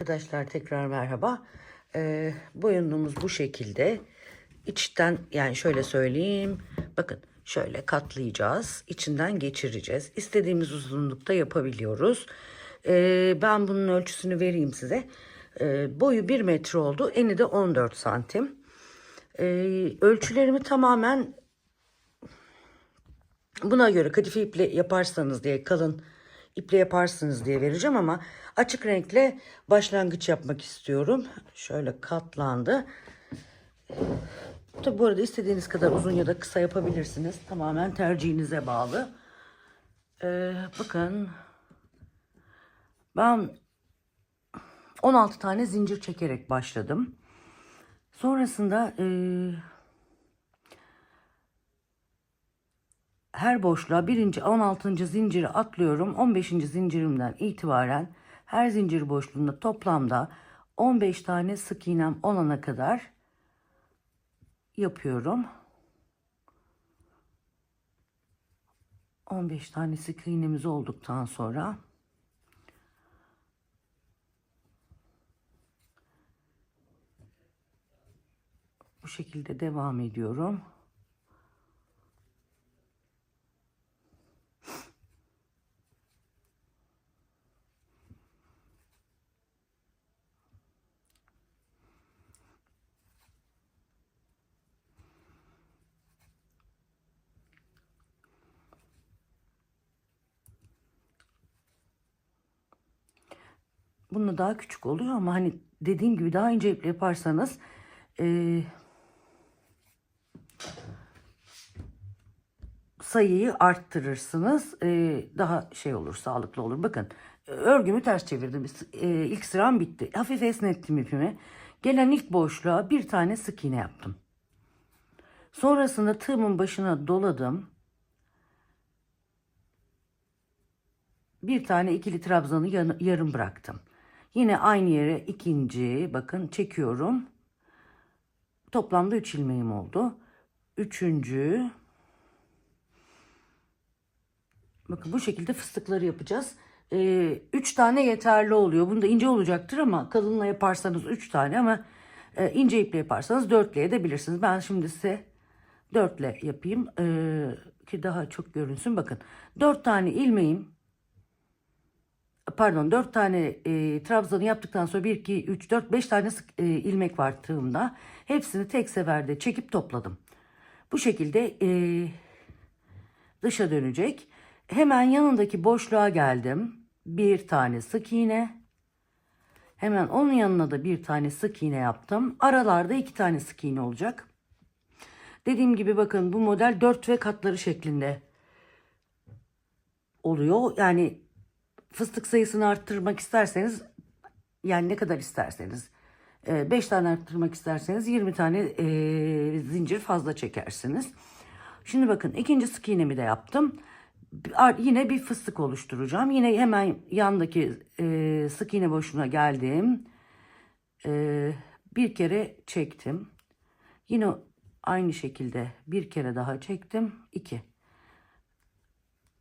Arkadaşlar tekrar merhaba. Ee, boyunluğumuz bu şekilde. İçten yani şöyle söyleyeyim. Bakın şöyle katlayacağız. İçinden geçireceğiz. İstediğimiz uzunlukta yapabiliyoruz. Ee, ben bunun ölçüsünü vereyim size. Ee, boyu 1 metre oldu. Eni de 14 santim. Ee, ölçülerimi tamamen buna göre kadife iple yaparsanız diye kalın iple yaparsınız diye vereceğim ama açık renkle başlangıç yapmak istiyorum. Şöyle katlandı. Tabi bu arada istediğiniz kadar uzun ya da kısa yapabilirsiniz. Tamamen tercihinize bağlı. Ee, bakın ben 16 tane zincir çekerek başladım. Sonrasında eee her boşluğa birinci 16. zinciri atlıyorum. 15. zincirimden itibaren her zincir boşluğunda toplamda 15 tane sık iğnem olana kadar yapıyorum. 15 tane sık iğnemiz olduktan sonra bu şekilde devam ediyorum. Bununla daha küçük oluyor ama hani dediğim gibi daha ince iple yaparsanız eee, sayıyı arttırırsınız. Eee, daha şey olur, sağlıklı olur. Bakın e, örgümü ters çevirdim. Eee, ilk sıram bitti. Hafif esnettim ipimi. Gelen ilk boşluğa bir tane sık iğne yaptım. Sonrasında tığımın başına doladım. Bir tane ikili trabzanı yarım bıraktım. Yine aynı yere ikinci bakın çekiyorum. Toplamda 3 ilmeğim oldu. Üçüncü. Bakın bu şekilde fıstıkları yapacağız. 3 tane yeterli oluyor. Bunda ince olacaktır ama kalınla yaparsanız 3 tane ama e, ince iple yaparsanız 4 ile edebilirsiniz. Ben şimdi size 4 ile yapayım e, ki daha çok görünsün. Bakın 4 tane ilmeğim pardon 4 tane e, trabzanı yaptıktan sonra 1, 2, 3, 4, 5 tane e, ilmek var tığımda. Hepsini tek seferde çekip topladım. Bu şekilde e, dışa dönecek. Hemen yanındaki boşluğa geldim. Bir tane sık iğne. Hemen onun yanına da bir tane sık iğne yaptım. Aralarda iki tane sık iğne olacak. Dediğim gibi bakın bu model 4 ve katları şeklinde oluyor. Yani fıstık sayısını arttırmak isterseniz yani ne kadar isterseniz 5 tane arttırmak isterseniz 20 tane e, zincir fazla çekersiniz. Şimdi bakın ikinci sık iğnemi de yaptım. Yine bir fıstık oluşturacağım. Yine hemen yandaki e, sık iğne boşluğuna geldim. E, bir kere çektim. Yine aynı şekilde bir kere daha çektim. 2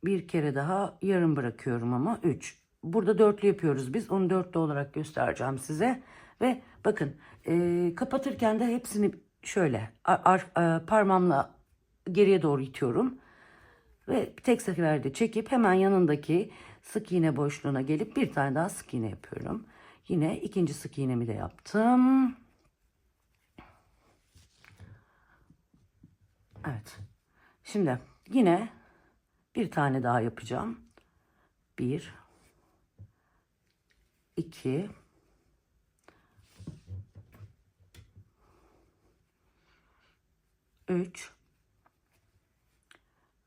bir kere daha yarım bırakıyorum ama 3. Burada dörtlü yapıyoruz biz. Onu dörtlü olarak göstereceğim size. Ve bakın e, kapatırken de hepsini şöyle ar, ar- e, parmağımla geriye doğru itiyorum. Ve tek seferde çekip hemen yanındaki sık iğne boşluğuna gelip bir tane daha sık iğne yapıyorum. Yine ikinci sık iğnemi de yaptım. Evet. Şimdi yine bir tane daha yapacağım. Bir, iki, üç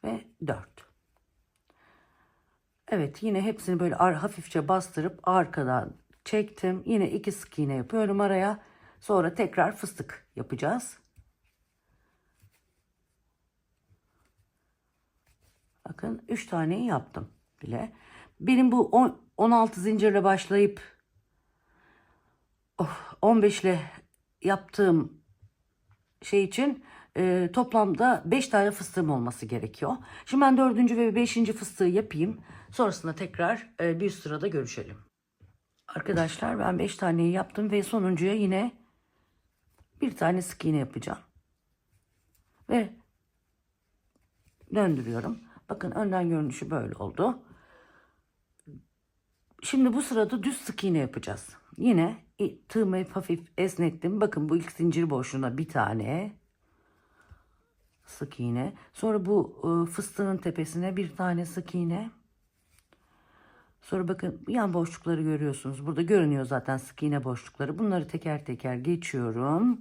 ve dört. Evet yine hepsini böyle hafifçe bastırıp arkadan çektim. Yine iki sık iğne yapıyorum araya. Sonra tekrar fıstık yapacağız. Bakın 3 taneyi yaptım bile. Benim bu on- 16 zincirle başlayıp oh, 15 ile yaptığım şey için e, toplamda 5 tane fıstığım olması gerekiyor. Şimdi ben 4. ve 5. fıstığı yapayım. Sonrasında tekrar e, bir sırada görüşelim. Arkadaşlar ben 5 taneyi yaptım ve sonuncuya yine bir tane sık iğne yapacağım. Ve döndürüyorum. Bakın önden görünüşü böyle oldu. Şimdi bu sırada düz sık iğne yapacağız. Yine tığımı hafif esnettim. Bakın bu ilk zincir boşluğuna bir tane sık iğne. Sonra bu e, fıstığın tepesine bir tane sık iğne. Sonra bakın yan boşlukları görüyorsunuz. Burada görünüyor zaten sık iğne boşlukları. Bunları teker teker geçiyorum.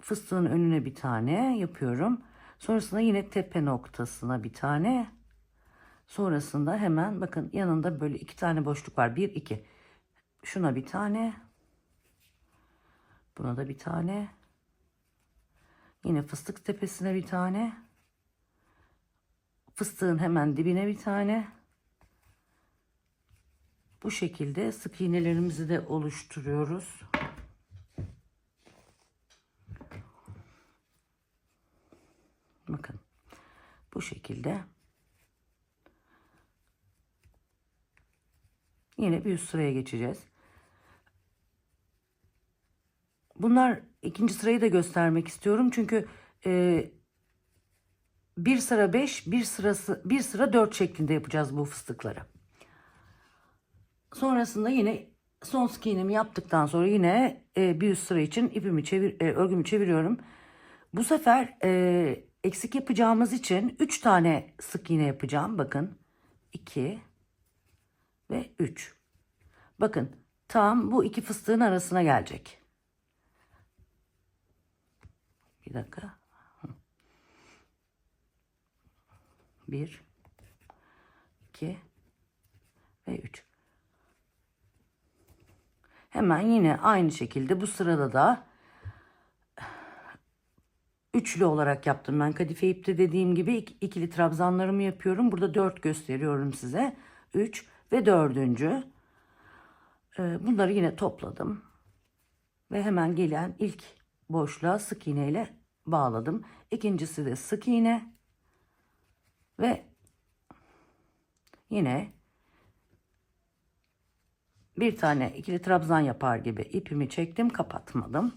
Fıstığın önüne bir tane yapıyorum. Sonrasında yine tepe noktasına bir tane. Sonrasında hemen bakın yanında böyle iki tane boşluk var. Bir, iki. Şuna bir tane. Buna da bir tane. Yine fıstık tepesine bir tane. Fıstığın hemen dibine bir tane. Bu şekilde sık iğnelerimizi de oluşturuyoruz. Bakın bu şekilde yine bir üst sıraya geçeceğiz. Bunlar ikinci sırayı da göstermek istiyorum çünkü e, bir sıra 5, bir sırası bir sıra 4 şeklinde yapacağız bu fıstıkları. Sonrasında yine son sık iğnemi yaptıktan sonra yine e, bir üst sıra için ipimi çevir, e, örgümü çeviriyorum. Bu sefer e, eksik yapacağımız için 3 tane sık iğne yapacağım. Bakın 2 ve 3. Bakın tam bu iki fıstığın arasına gelecek. Bir dakika. Bir, iki ve üç. Hemen yine aynı şekilde bu sırada da üçlü olarak yaptım. Ben kadife ipte dediğim gibi ik- ikili trabzanlarımı yapıyorum. Burada dört gösteriyorum size. Üç ve dördüncü. Ee, Bunları yine topladım. Ve hemen gelen ilk boşluğa sık iğne ile bağladım. İkincisi de sık iğne. Ve yine bir tane ikili trabzan yapar gibi ipimi çektim kapatmadım.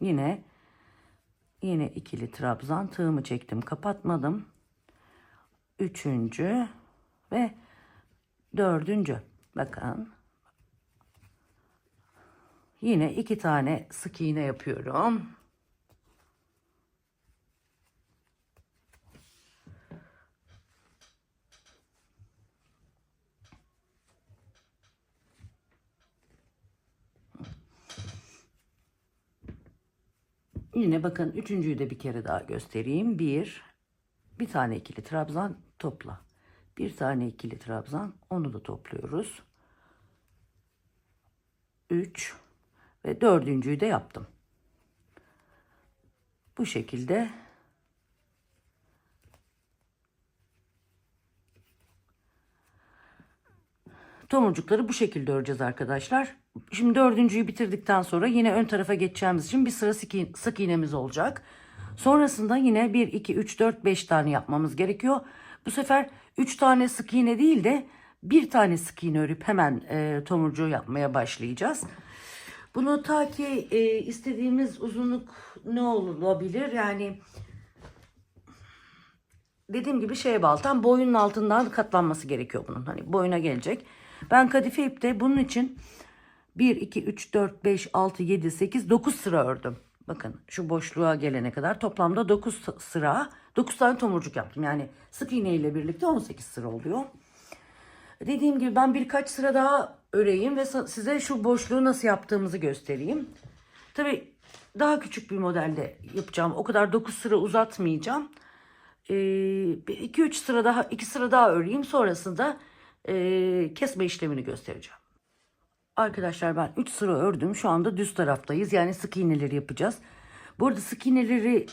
Yine yine ikili trabzan tığımı çektim kapatmadım. Üçüncü ve dördüncü. Bakın. Yine iki tane sık iğne yapıyorum. Yine bakın üçüncüyü de bir kere daha göstereyim. Bir, bir tane ikili trabzan topla. Bir tane ikili trabzan onu da topluyoruz. Üç ve dördüncüyü de yaptım. Bu şekilde tomurcukları bu şekilde öreceğiz arkadaşlar. Şimdi dördüncüyü bitirdikten sonra yine ön tarafa geçeceğimiz için bir sıra sık, sık iğnemiz olacak. Sonrasında yine 1, 2, 3, 4, 5 tane yapmamız gerekiyor. Bu sefer 3 tane sık iğne değil de bir tane sık iğne örüp hemen e, tomurcuğu yapmaya başlayacağız. Bunu ta ki e, istediğimiz uzunluk ne olabilir? Yani dediğim gibi şeye bağlı. Tam boyunun altından katlanması gerekiyor bunun. Hani boyuna gelecek. Ben kadife ipte bunun için 1, 2, 3, 4, 5, 6, 7, 8, 9 sıra ördüm. Bakın şu boşluğa gelene kadar toplamda 9 sıra 9 tane tomurcuk yaptım. Yani sık iğne ile birlikte 18 sıra oluyor. Dediğim gibi ben birkaç sıra daha öreyim ve size şu boşluğu nasıl yaptığımızı göstereyim. Tabii daha küçük bir modelde yapacağım. O kadar 9 sıra uzatmayacağım. 2-3 sıra daha 2 sıra daha öreyim. Sonrasında e, kesme işlemini göstereceğim. Arkadaşlar ben 3 sıra ördüm. Şu anda düz taraftayız. Yani sık iğneleri yapacağız. Bu arada sık iğneleri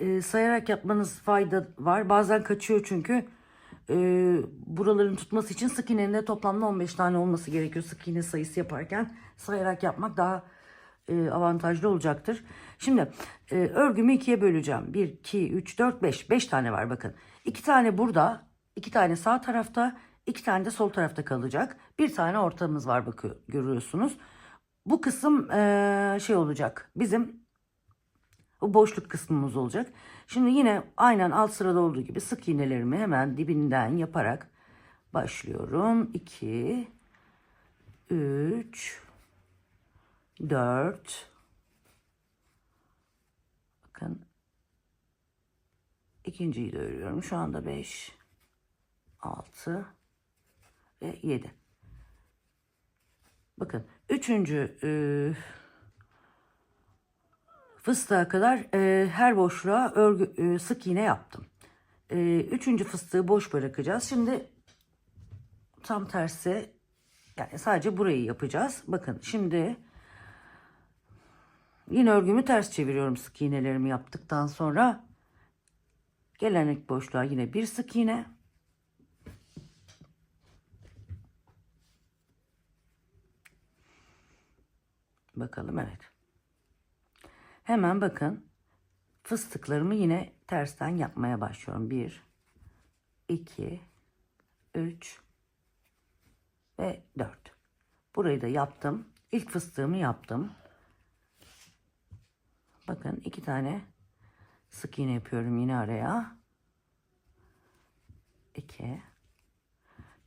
e, sayarak yapmanız fayda var. Bazen kaçıyor çünkü. E, buraların tutması için sık iğnenin de toplamda 15 tane olması gerekiyor. Sık iğne sayısı yaparken sayarak yapmak daha e, avantajlı olacaktır. Şimdi e, örgümü ikiye böleceğim. 1, 2, 3, 4, 5. 5 tane var bakın. 2 tane burada. 2 tane sağ tarafta. İki tane de sol tarafta kalacak. Bir tane ortamız var bakıyor görüyorsunuz. Bu kısım eee, şey olacak. Bizim bu boşluk kısmımız olacak. Şimdi yine aynen alt sırada olduğu gibi sık iğnelerimi hemen dibinden yaparak başlıyorum. 2 3 4 Bakın ikinciyi de örüyorum. Şu anda 5 6 ve 7. Bakın üçüncü e, fıstığa kadar e, her boşluğa örgü e, sık iğne yaptım. E, fıstığı boş bırakacağız. Şimdi tam tersi yani sadece burayı yapacağız. Bakın şimdi yine örgümü ters çeviriyorum sık iğnelerimi yaptıktan sonra. Gelen boşluğa yine bir sık iğne. Bakalım evet. Hemen bakın fıstıklarımı yine tersten yapmaya başlıyorum. 1 2 3 ve 4. Burayı da yaptım. İlk fıstığımı yaptım. Bakın iki tane sık iğne yapıyorum yine araya. 2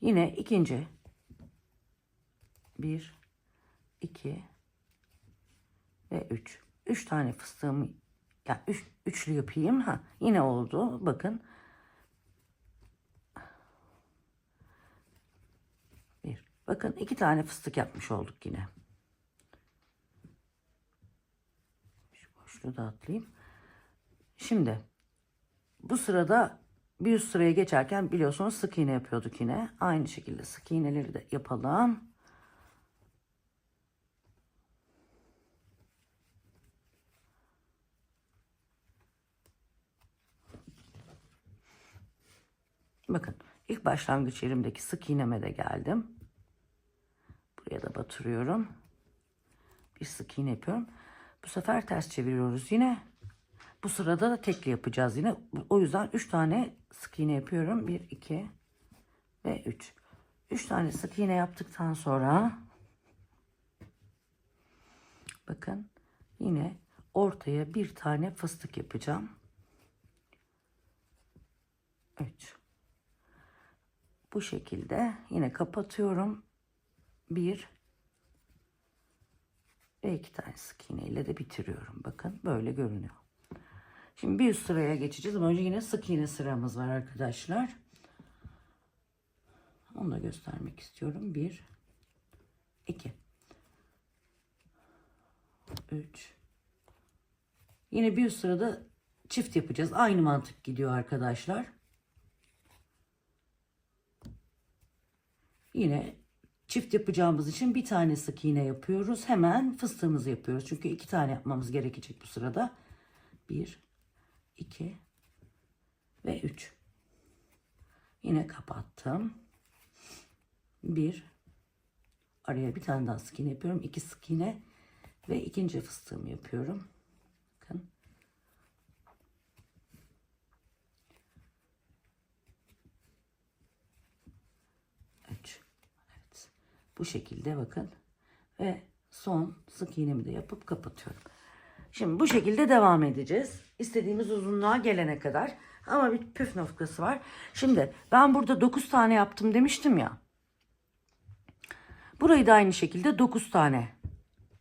Yine ikinci 1 2 ve 3. 3 tane fıstığımı ya üç, üçlü yapayım. Ha, yine oldu. Bakın. Bir. Bakın iki tane fıstık yapmış olduk yine. Şu boşluğu da atlayayım. Şimdi bu sırada bir üst sıraya geçerken biliyorsunuz sık iğne yapıyorduk yine. Aynı şekilde sık iğneleri de yapalım. Bakın ilk başlangıç yerimdeki sık iğneme de geldim. Buraya da batırıyorum. Bir sık iğne yapıyorum. Bu sefer ters çeviriyoruz yine. Bu sırada da tekli yapacağız yine. O yüzden 3 tane sık iğne yapıyorum. 1, 2 ve 3. 3 tane sık iğne yaptıktan sonra bakın yine ortaya bir tane fıstık yapacağım. 3 bu şekilde yine kapatıyorum. Bir ve iki tane sık iğne ile de bitiriyorum. Bakın böyle görünüyor. Şimdi bir üst sıraya geçeceğiz ama önce yine sık iğne sıramız var arkadaşlar. Onu da göstermek istiyorum. Bir, iki, üç. Yine bir üst sırada çift yapacağız. Aynı mantık gidiyor arkadaşlar. Yine çift yapacağımız için bir tane sık iğne yapıyoruz. Hemen fıstığımızı yapıyoruz. Çünkü iki tane yapmamız gerekecek bu sırada. Bir, iki ve üç. Yine kapattım. Bir, araya bir tane daha sık iğne yapıyorum. İki sık iğne ve ikinci fıstığımı yapıyorum. Bakın. Üç. Evet. Bu şekilde bakın. Ve son sık iğnemi de yapıp kapatıyorum. Şimdi bu şekilde devam edeceğiz. İstediğimiz uzunluğa gelene kadar. Ama bir püf noktası var. Şimdi ben burada 9 tane yaptım demiştim ya. Burayı da aynı şekilde 9 tane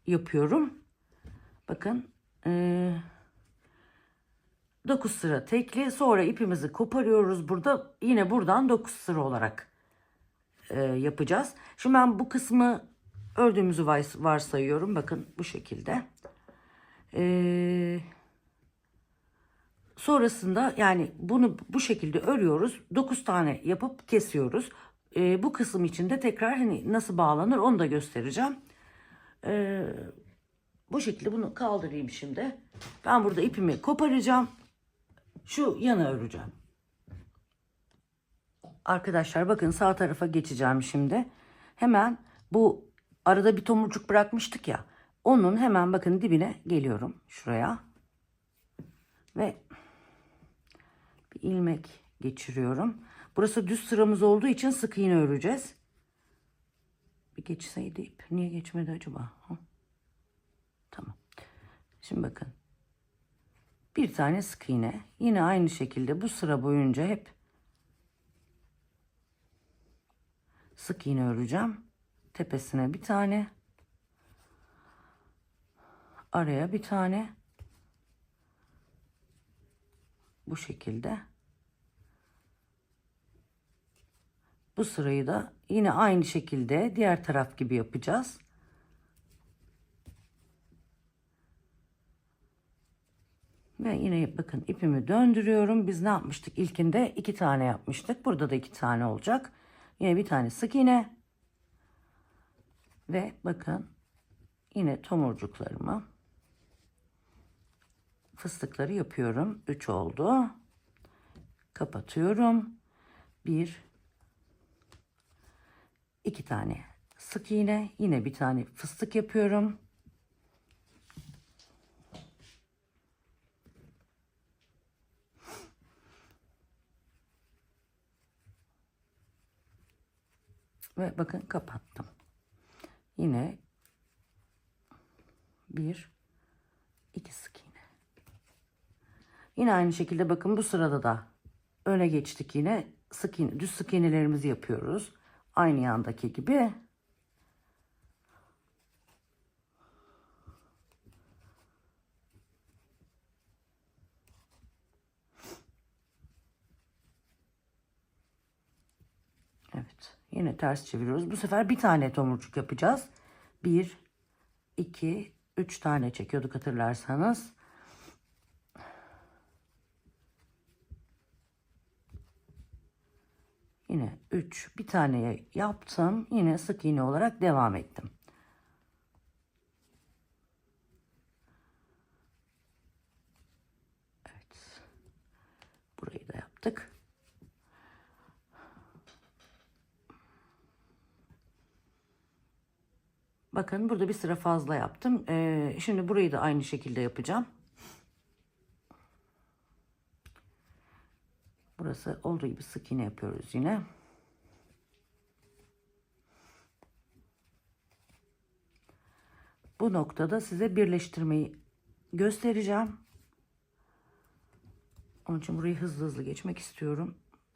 yapıyorum. Bakın. Ee, 9 sıra tekli. Sonra ipimizi koparıyoruz burada. Yine buradan 9 sıra olarak e, yapacağız. Şimdi ben bu kısmı ördüğümüzü vars- varsayıyorum. Bakın bu şekilde. Ee, sonrasında yani bunu bu şekilde örüyoruz. 9 tane yapıp kesiyoruz. Ee, bu kısım için de tekrar hani nasıl bağlanır onu da göstereceğim. Ee, bu şekilde bunu kaldırayım şimdi. Ben burada ipimi koparacağım. Şu yana öreceğim. Arkadaşlar bakın sağ tarafa geçeceğim şimdi. Hemen bu arada bir tomurcuk bırakmıştık ya. Onun hemen bakın dibine geliyorum. Şuraya. Ve bir ilmek geçiriyorum. Burası düz sıramız olduğu için sık iğne öreceğiz. Bir geçseydi ip. Niye geçmedi acaba? Hı? Tamam. Şimdi bakın. Bir tane sık iğne. Yine aynı şekilde bu sıra boyunca hep sık iğne öreceğim. Tepesine bir tane. Araya bir tane. Bu şekilde. Bu sırayı da yine aynı şekilde diğer taraf gibi yapacağız. Ve yine bakın ipimi döndürüyorum. Biz ne yapmıştık? İlkinde iki tane yapmıştık. Burada da iki tane olacak. Yine bir tane sık iğne. Ve bakın yine tomurcuklarımı fıstıkları yapıyorum. 3 oldu. Kapatıyorum. 1 2 tane sık iğne, yine bir tane fıstık yapıyorum. Ve bakın kapattım. Yine bir iki sık iğne. Yine aynı şekilde bakın bu sırada da öne geçtik yine sık iğne, düz sık iğnelerimizi yapıyoruz. Aynı yandaki gibi. Evet. Yine ters çeviriyoruz. Bu sefer bir tane tomurcuk yapacağız. Bir, iki, üç tane çekiyorduk hatırlarsanız. Yine 3 bir tane yaptım. Yine sık iğne olarak devam ettim. Evet. Burayı da yaptık. Bakın burada bir sıra fazla yaptım. Ee, şimdi burayı da aynı şekilde yapacağım. Burası olduğu gibi sık iğne yapıyoruz yine. Bu noktada size birleştirmeyi göstereceğim. Onun için burayı hızlı hızlı geçmek istiyorum.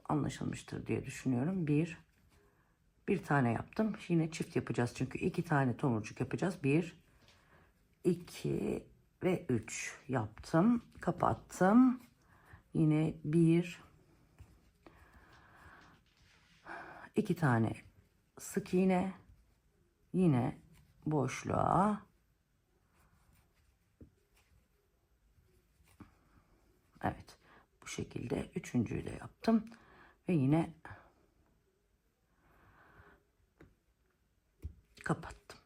Anlaşılmıştır diye düşünüyorum. Bir, bir tane yaptım. Yine çift yapacağız çünkü iki tane tomurcuk yapacağız. Bir, iki ve üç yaptım. Kapattım. Yine bir, iki tane sık iğne yine boşluğa Evet bu şekilde üçüncüyü de yaptım ve yine kapattım.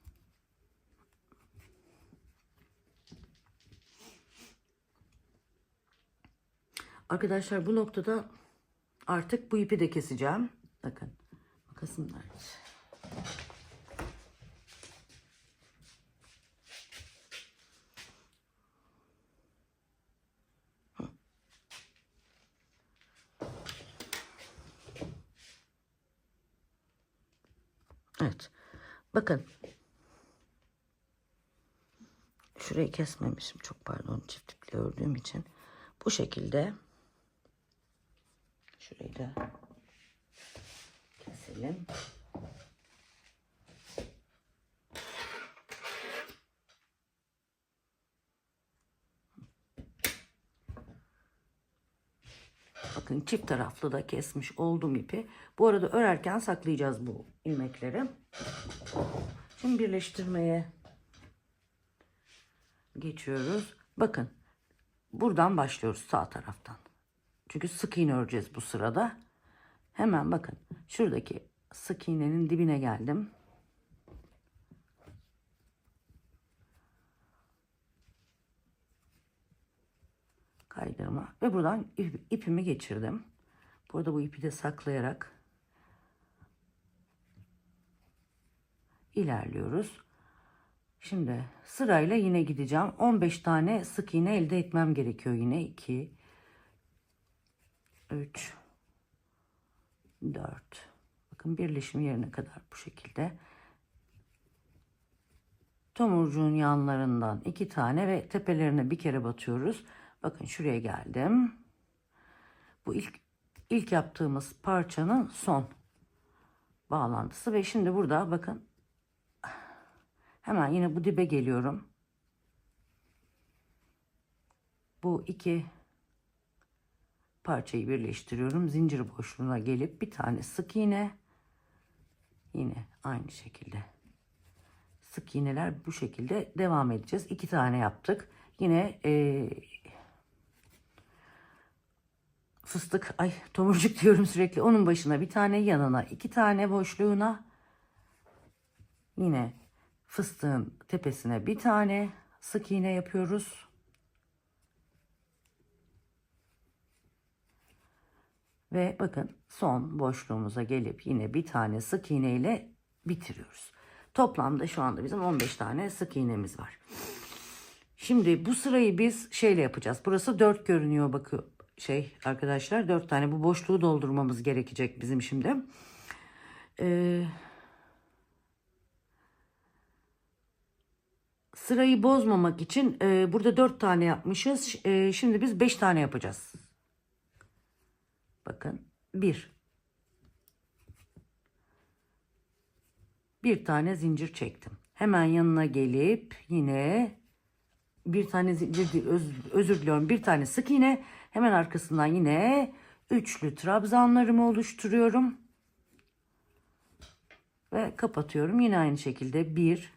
Arkadaşlar bu noktada artık bu ipi de keseceğim. Bakın. Makasım nerede? Evet. Bakın. Şurayı kesmemişim. Çok pardon. Çift iple ördüğüm için. Bu şekilde. Şurayı da keselim. Bakın çift taraflı da kesmiş oldum ipi. Bu arada örerken saklayacağız bu ilmekleri. Şimdi birleştirmeye geçiyoruz. Bakın buradan başlıyoruz sağ taraftan. Çünkü sık iğne öreceğiz bu sırada. Hemen bakın şuradaki sık iğnenin dibine geldim. Kaydırma ve buradan ip, ipimi geçirdim. Burada bu ipi de saklayarak ilerliyoruz. Şimdi sırayla yine gideceğim. 15 tane sık iğne elde etmem gerekiyor yine. 2 3 4. Bakın birleşim yerine kadar bu şekilde. Tomurcuğun yanlarından iki tane ve tepelerine bir kere batıyoruz. Bakın şuraya geldim. Bu ilk ilk yaptığımız parçanın son bağlantısı ve şimdi burada bakın hemen yine bu dibe geliyorum. Bu iki parçayı birleştiriyorum. Zincir boşluğuna gelip bir tane sık iğne yine aynı şekilde sık iğneler bu şekilde devam edeceğiz. İki tane yaptık. Yine e, fıstık ay tomurcuk diyorum sürekli. Onun başına bir tane yanına iki tane boşluğuna yine fıstığın tepesine bir tane sık iğne yapıyoruz. Ve bakın son boşluğumuza gelip yine bir tane sık iğne ile bitiriyoruz. Toplamda şu anda bizim 15 tane sık iğnemiz var. Şimdi bu sırayı biz şeyle yapacağız. Burası 4 görünüyor bakın şey arkadaşlar 4 tane bu boşluğu doldurmamız gerekecek bizim şimdi. Ee, sırayı bozmamak için e, burada 4 tane yapmışız. E, şimdi biz 5 tane yapacağız. Bakın 1 bir tane zincir çektim. Hemen yanına gelip yine bir tane zincir öz, özür diliyorum bir tane sık iğne hemen arkasından yine üçlü trabzanlarımı oluşturuyorum ve kapatıyorum yine aynı şekilde bir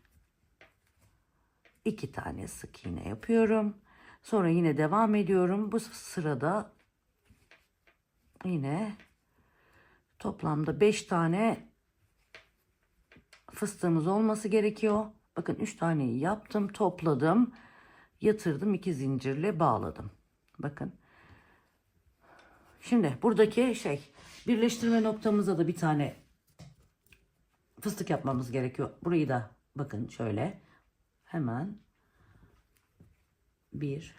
iki tane sık iğne yapıyorum sonra yine devam ediyorum bu sırada yine toplamda 5 tane fıstığımız olması gerekiyor. Bakın 3 taneyi yaptım, topladım, yatırdım, iki zincirle bağladım. Bakın. Şimdi buradaki şey birleştirme noktamıza da bir tane fıstık yapmamız gerekiyor. Burayı da bakın şöyle hemen bir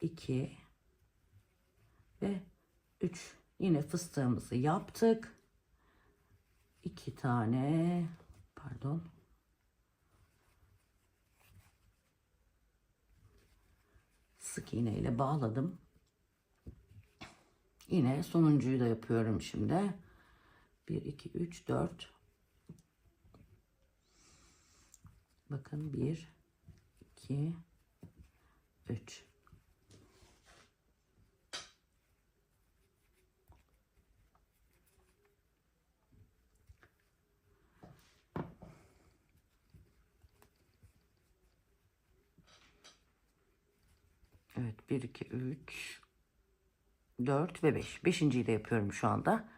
iki ve üç yine fıstığımızı yaptık iki tane pardon sık iğne ile bağladım. Yine sonuncuyu da yapıyorum şimdi. 1 2 3 4 Bakın 1 2 3 Evet 1 2 3 4 ve 5. Beşinciyi de yapıyorum şu anda.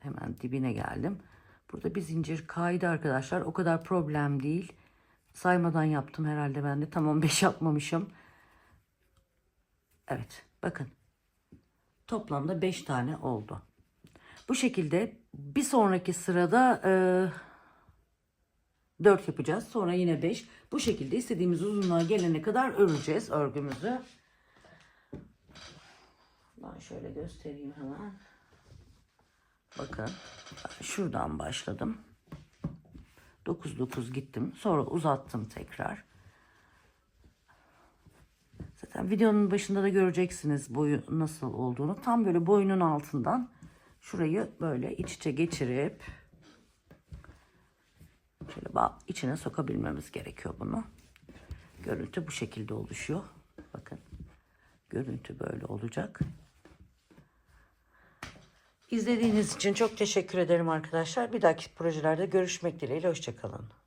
Hemen dibine geldim. Burada bir zincir kaydı arkadaşlar. O kadar problem değil. Saymadan yaptım herhalde ben de. Tam 15 yapmamışım. Evet bakın. Toplamda 5 tane oldu. Bu şekilde bir sonraki sırada e, 4 yapacağız. Sonra yine 5. Bu şekilde istediğimiz uzunluğa gelene kadar öreceğiz örgümüzü. Ben şöyle göstereyim hemen. Bakın şuradan başladım. 9 9 gittim. Sonra uzattım tekrar. Zaten videonun başında da göreceksiniz boyu nasıl olduğunu. Tam böyle boyunun altından şurayı böyle iç içe geçirip şöyle içine sokabilmemiz gerekiyor bunu. Görüntü bu şekilde oluşuyor. Bakın. Görüntü böyle olacak. İzlediğiniz için çok teşekkür ederim arkadaşlar. Bir dahaki projelerde görüşmek dileğiyle. Hoşçakalın.